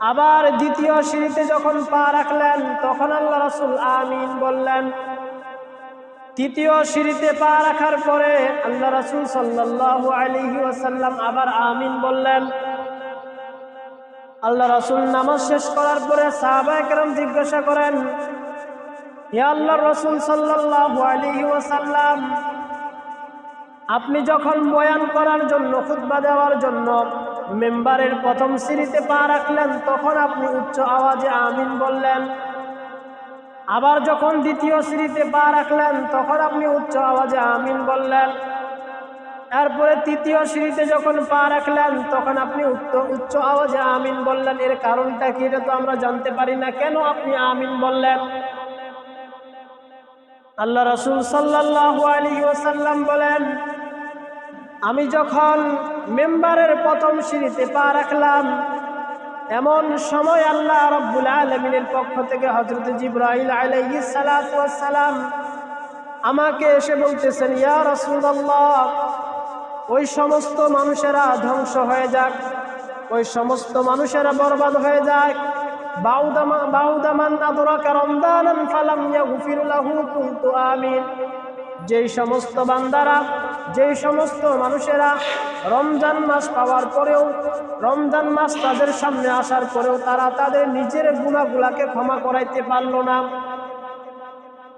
আবার দ্বিতীয় সিঁড়িতে যখন পা রাখলেন, তখন আল্লাহ রসুল আমিন বললেন, তৃতীয় সিঁড়িতে পা রাখার পরে আল্লাহ রসুল সাল্লাল্লাহু আলাইহি ওয়াসাল্লাম আবার আমিন বললেন। আল্লাহ রসুল নামাজ শেষ করার পরে সাহাবায়ে কেরাম জিজ্ঞাসা করেন হে আল্লাহ রসুল সাল্লাল্লাহু আলাইহি ওয়াসাল্লাম, আপনি যখন বয়ান করার জন্য, খুতবা দেওয়ার জন্য মেম্বারের প্রথম সিঁড়িতে পা রাখলেন, তখন আপনি উচ্চ আওয়াজে আমিন বললেন। আবার যখন দ্বিতীয় সিঁড়িতে পা রাখলেন, তখন আপনি উচ্চ আওয়াজে আমিন বললেন। এরপরে তৃতীয় সিঁড়িতে যখন পা রাখলেন, তখন আপনি উচ্চ উচ্চ আওয়াজে আমিন বললেন। এর কারণটা কি এটা তো আমরা জানতে পারি না। কেন আপনি আমিন বললেন? আল্লাহ রসুল সাল্লাল্লাহু আলাইহি ওয়াসাল্লাম বলেন আমি যখন মেম্বারের প্রথম সিঁড়িতে পা রাখলাম, এমন সময় আল্লাহ রব্বুল আলমিনের পক্ষ থেকে হজরত জিব্রাইল আলাইহিস সালাতু সালাম আমাকে এসে বলতেছেন, ইয়া রাসূলুল্লাহ, ওই সমস্ত মানুষেরা ধ্বংস হয়ে যাক, ওই সমস্ত মানুষেরা বরবাদ হয়ে যাক। বাউদামা বাউদামান আদরাকা রমদানান ফালাম ইয়াগফির লাহু, কুনতু আমিন। যেই সমস্ত বান্দারা, যেই সমস্ত মানুষেরা রমজান মাস পাওয়ার পরেও, রমজান মাস তাদের সামনে আসার পরেও তারা তাদের নিজের গুণাগুলাকে ক্ষমা করাইতে পারল না।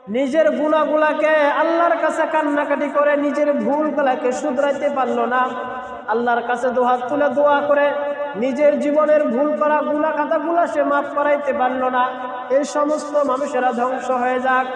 নিজের গুণাগুলাকে আল্লাহর কাছে কান্নাকাটি করে নিজের ভুলগুলাকে শুধরাইতে পারল না। আল্লাহর কাছে দোহাত তুলে দোয়া করে নিজের জীবনের ভুল করা গুণা খাতাগুলা সে মাফ করাইতে পারল না। এই সমস্ত মানুষেরা ধ্বংস হয়ে যাক।